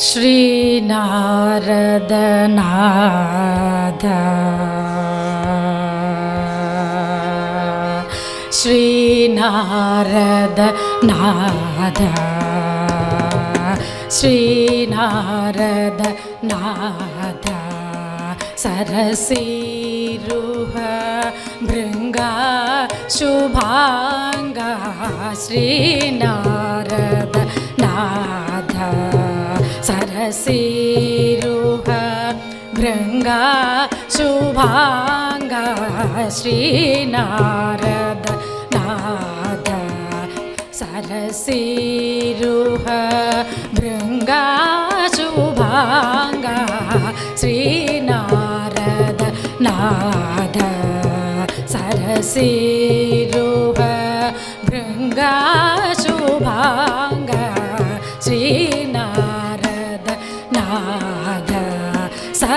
श्रीनारदनाद श्रीनारदनाद श्रीनारदनाद सरसीरुह नारद नाध श्री नारद नाध सरसिरु भृङ्गा शुभाङ्गी। नारद सरसीरुह भृङ्गा शुभाङ्गा श्रीनारद नाद सरसीरुह भृङ्गा शुभाङ्गा श्रीनारद नाद सरसीरुह भृङ्गा शुभाङ्गा श्रीनारद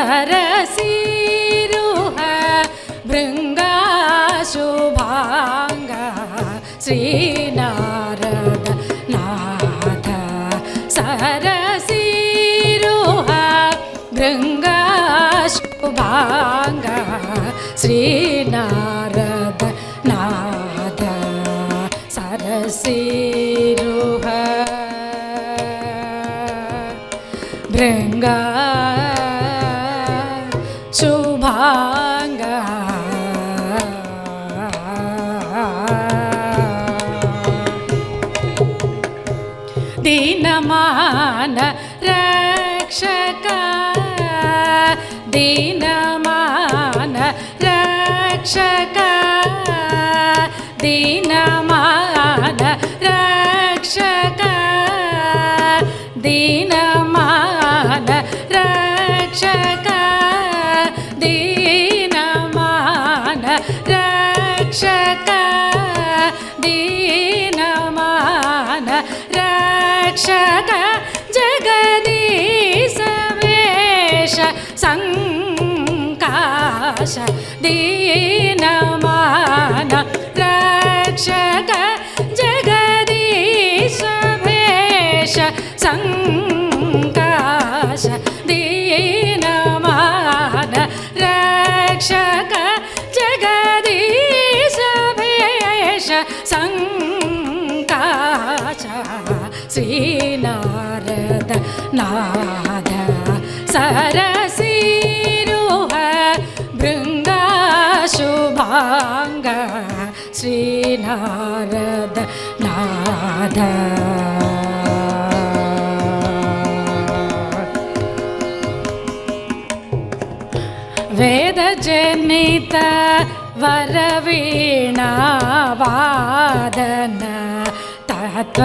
हरसिरुह भृङ्गाशुभाङ्ग श्री శుభాంగ. దీనమాన రక్షక. దీనమాన రక్షక. దీనమాన రక్షక. దీనమాన రక్షక. दीनमान रक्षक दीनमान रक्षक जगदीश वेश सङ्काश दीनमान रक्षक നാദ സരസീരോഹ ശുഭാംഗ ശ്രീനാരദ നാദ. വേദജനിത വരവീണാവാദന തത്വ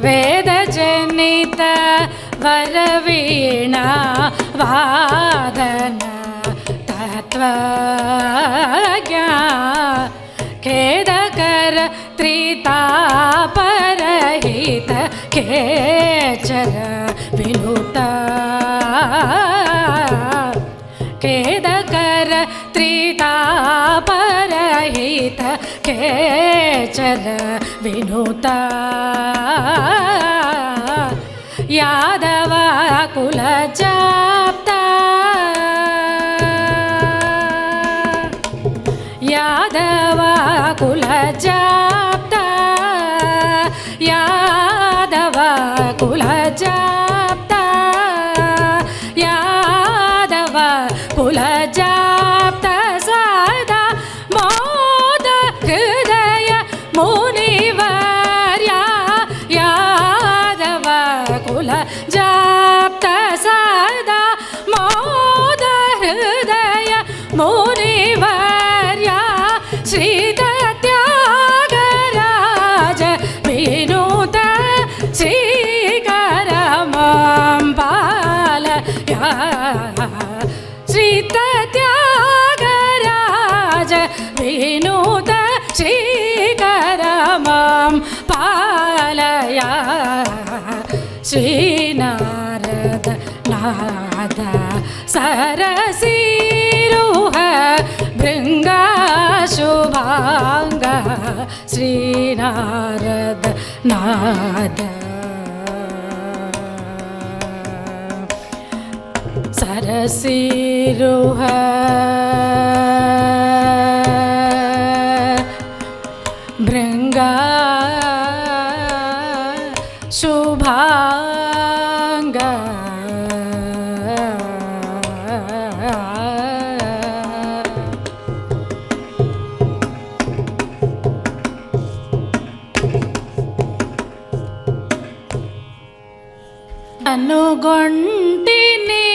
वरवीणावादन तत्त्वज्ञा वेदजनित वरवीणा वादन तत्त्वज्ञा खेदकर त्रितापरहित खेचर विनुता खेदकर त्रितापरहित खेचर विनुता यादव कुलजाप्ता यादव श्रीकर मां पालय। श्रीनारद नाद सरसीरुह भृङ्गाशुभाङ्ग श्रीनारद नाद सरसीरुह కనుగొంటిని.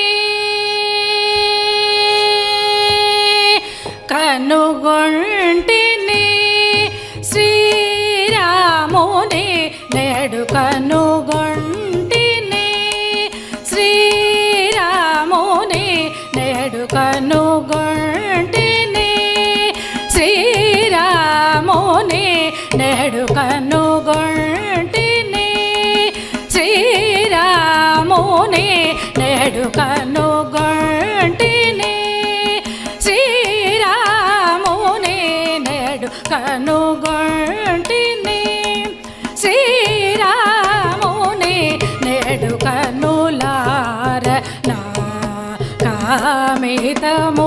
కనుగొంటిని. శ్రీరాముని నేడు కనుగొంటిని. శ్రీరాముని నేడు కనుగొంటిని. శ్రీరాముని నేడు కను నేడు కనుగొంటిని శ్రీరాముని నేడు కనుగొంటిని శ్రీరాముని నేడు కనులార నా కామితము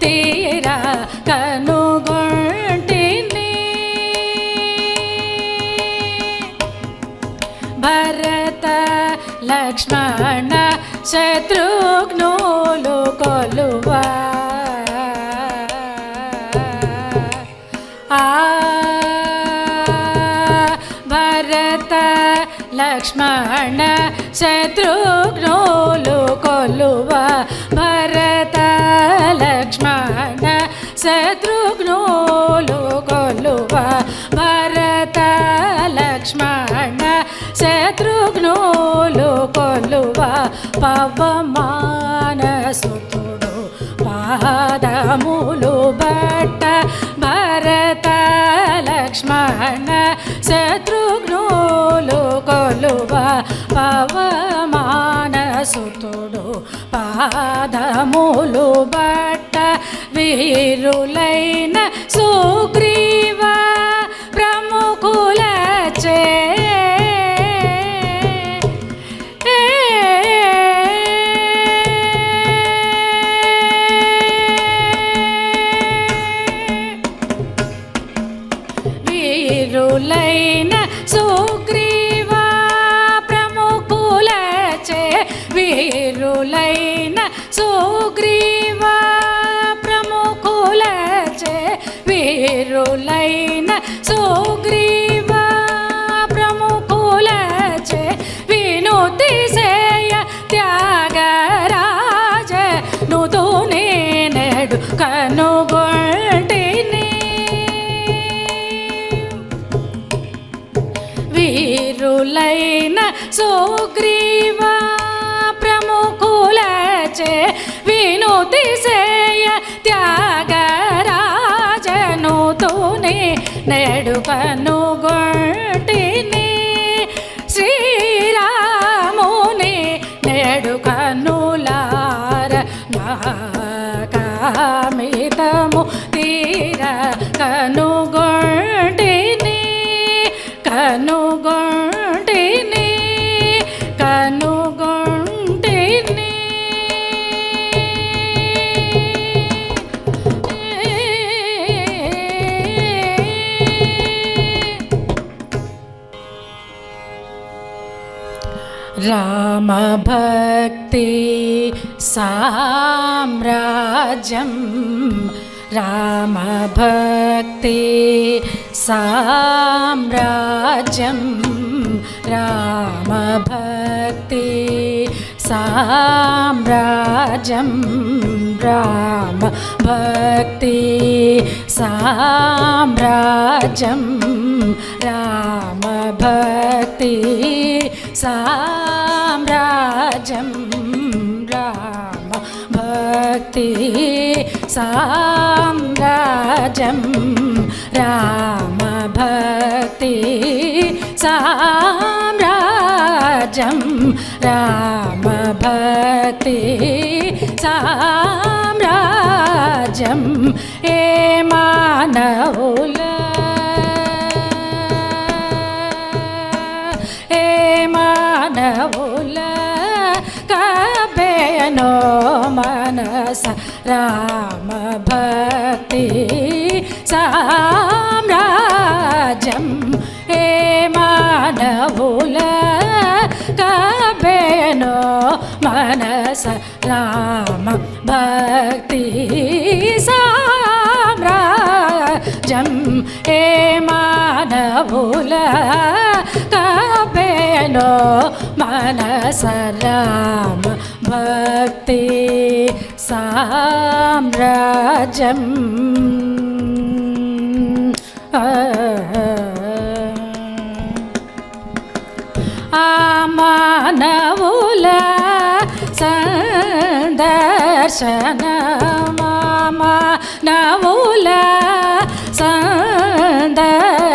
తీరా కనుగొంటిని భరత లక్ష్మణ శత్రుఘ్నులు కొలువా ఆ భరత లక్ష్మణ శత్రుఘ్నులు కొలువా భరత లక్ష్మణ. శత్రుఘ్నులు కొలువా భరత లక్ష్మణ. శత్రుఘ్నులు కొలువా పవమాన సుతుడు పాదములు బట్ట పాదములు బట్ట వీరులైన సుగ్రీవా. వీరులైన సుగ్రీవ ప్రముఖులచే వినుతి సేయ త్యాగరాజ. నుదు నేనడు కనుగొంటిని. వీరులైన సుగ్రీవ ప్రముఖులచే వినుతి సేయ త్యాగ నేడు కనుగొంటిని శ్రీరాముని నేడు కనులార మహాకామితము తీర కనుగొంటిని కనుగొ भक्ति सा राजं रामभक्ति सा राजं राम भक्ति सा राम भक्ति साम्राज्यं रामभक्ति साम्राज्यं रामभक्ति साम्राज्यं रामभक्ति साम्राज्यं रामभक्ति साम्राज्यं మానవుల. ఏ మానవుల. కబేనో మనస రామ భక్తి సామ్రాజ్యం. ఏ మానవుల. కబేనో మనస రామ సామ్రాజ్యం ఏ మానవుల కబేనో మనస రామ భక్తి సామ్రాజ్యం ఆ ఆ మానవుల సందర్శన మానవుల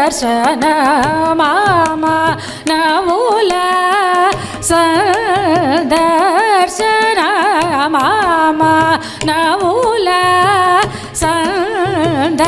దర్శన మామ నవుల సందర్శన మామ నవుల సందర్శన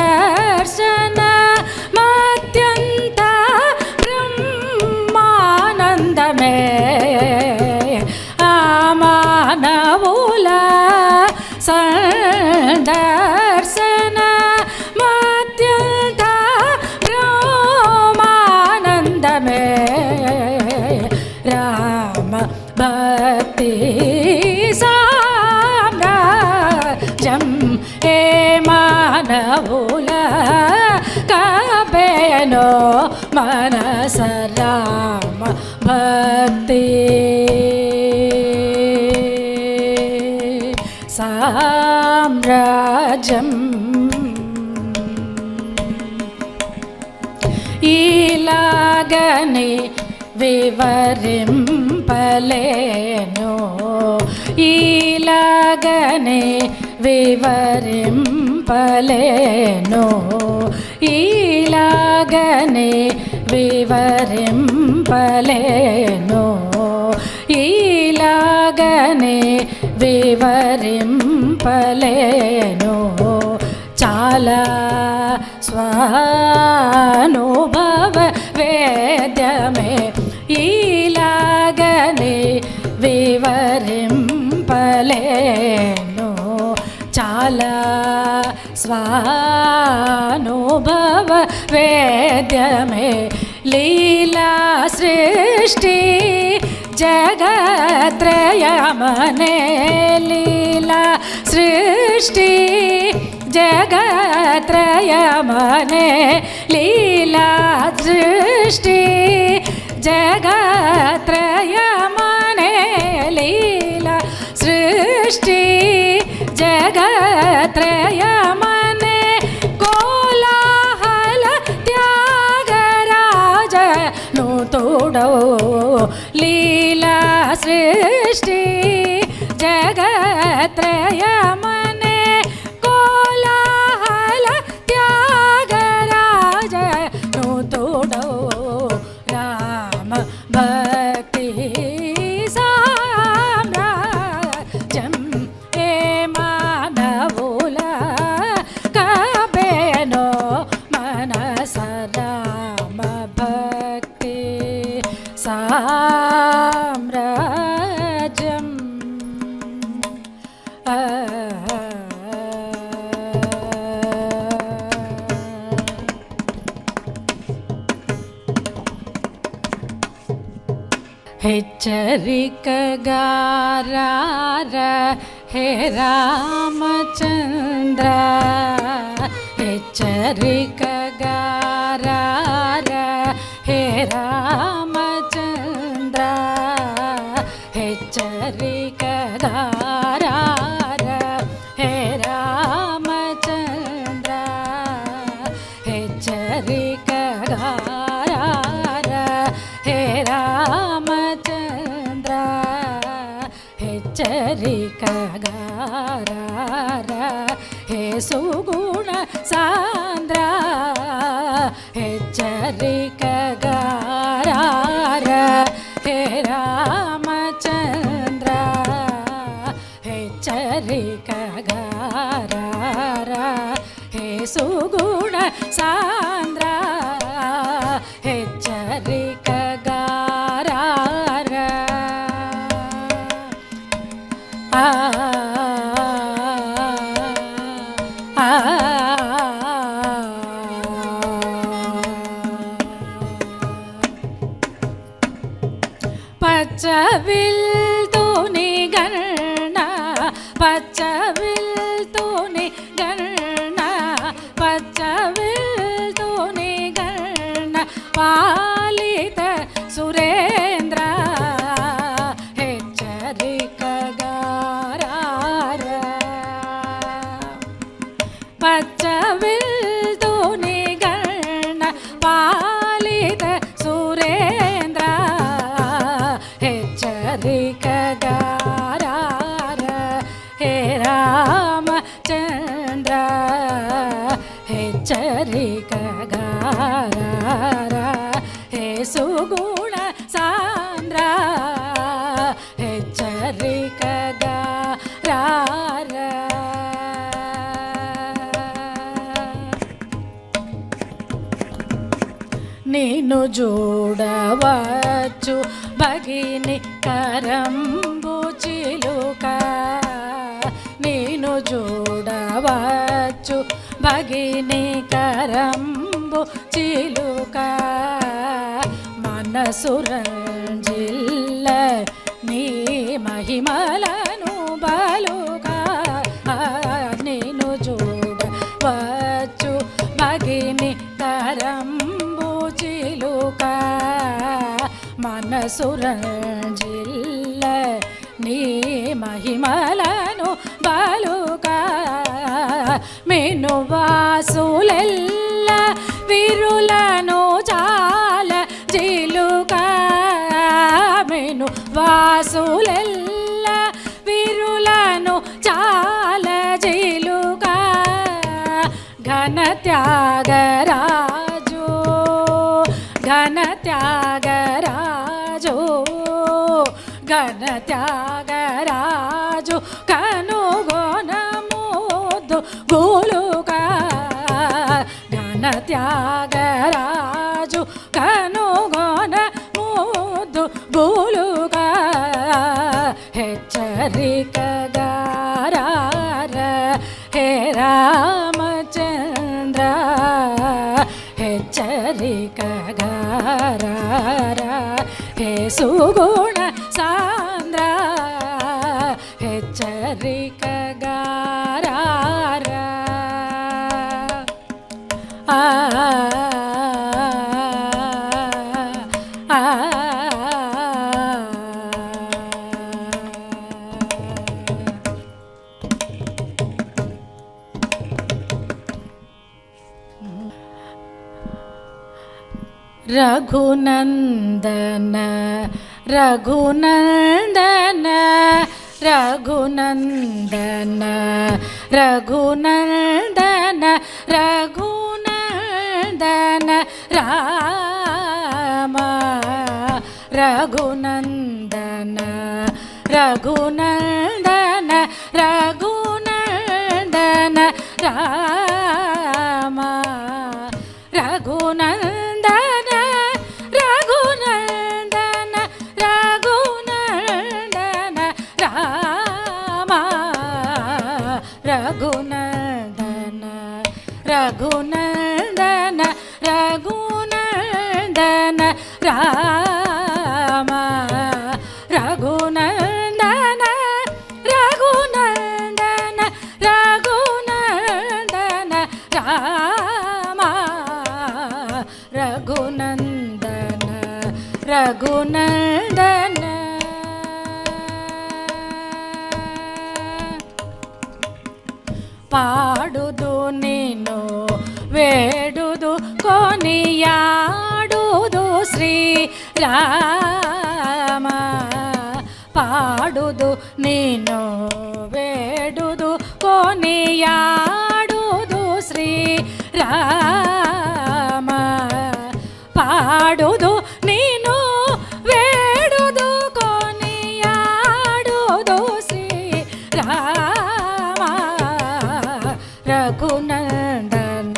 സാമ്രാജ്യം. ഈലാഗനെ വിവരം പലേനോ? ഈലാഗനെ വിവരം പലേനോ? ഈലാഗനെ വിവരം പലേനോ? ഈലാഗനെ వివరింపలేను చాలా స్వానుభవ వేద్యమే. ఈలాగనే వివరింపలేను. చాలా స్వానుభవ వేద్యమే. లీలా సృష్టి जगत्रयमने लीला सृष्टि। जगत्रयमने लीला सृष्टि। जगत्रयमने लीला सृष्टि। जगत्रयम सृष्टि जगत्र चरका Rick. చూడవచ్చు భగిని కరంబు చిలుక నేను చూడవచ్చు భగిని కరంబు చిలుక. మనసురంజిల్ల మనసురంజిల్ల నీ మహిమలను బలుక మెను వాసులెల్ల విరులను చాల జిలుక మెను వాసులెల్ల ఘన త్యాగరాజు కనుగొనముద్దు గోలుగా ఘన త్యాగరాజు కనుగొన ముద్దు గోలుగా హెచ్చరికగారార హే రామచంద్ర హెచ్చరికగారార హే సుగుణ रघुनन्दन रघुनन्दन रघुनन्दन रघुनन्दन रघुनन्दन राम रघुनन्दन रघुनन्दन ರಘುನಂದನ ರಘುನ వేడుదు కొనియాడుదు శ్రీ రామ. పాడుదు నేను వేడుదు కొనియాడుదు శ్రీ రామ. రఘునందన.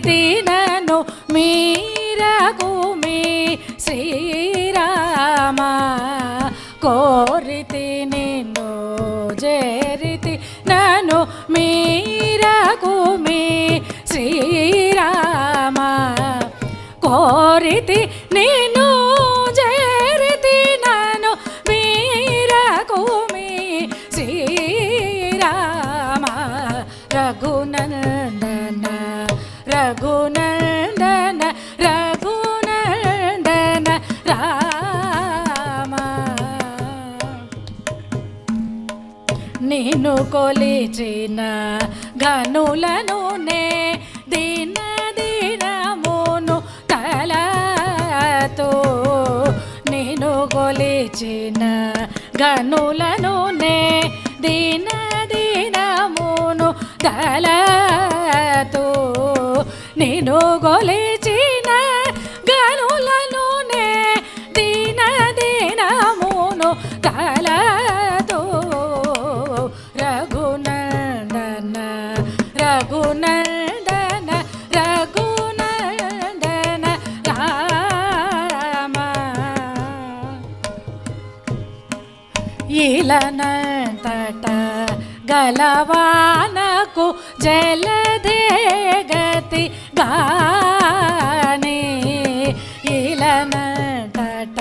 తినను మీరకు మీ శ్రీరామ. కోరితి నిన్ను చేరితి నను మీరకు మీ శ్రీరామ. కోరితి నేను కొలిచిన గనులను నే దిన దినమును తలతో రఘునందన రఘునందన రఘునందన రామ. ఇలనంతట గలవానకు జలదే గతి గానే ఇలనంతట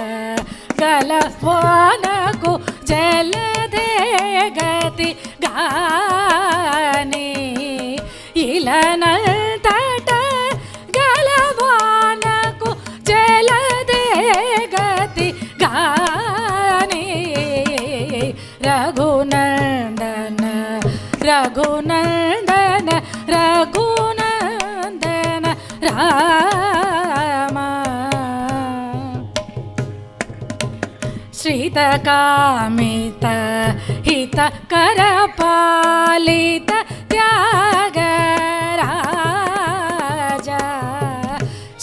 గలవానకు జలదే గతి గానే ఇలనంతట శ్రీతకామిత హితకర పాలిత త్యాగరాజా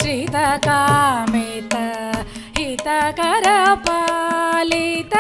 శ్రీతకామిత హితకర పాలిత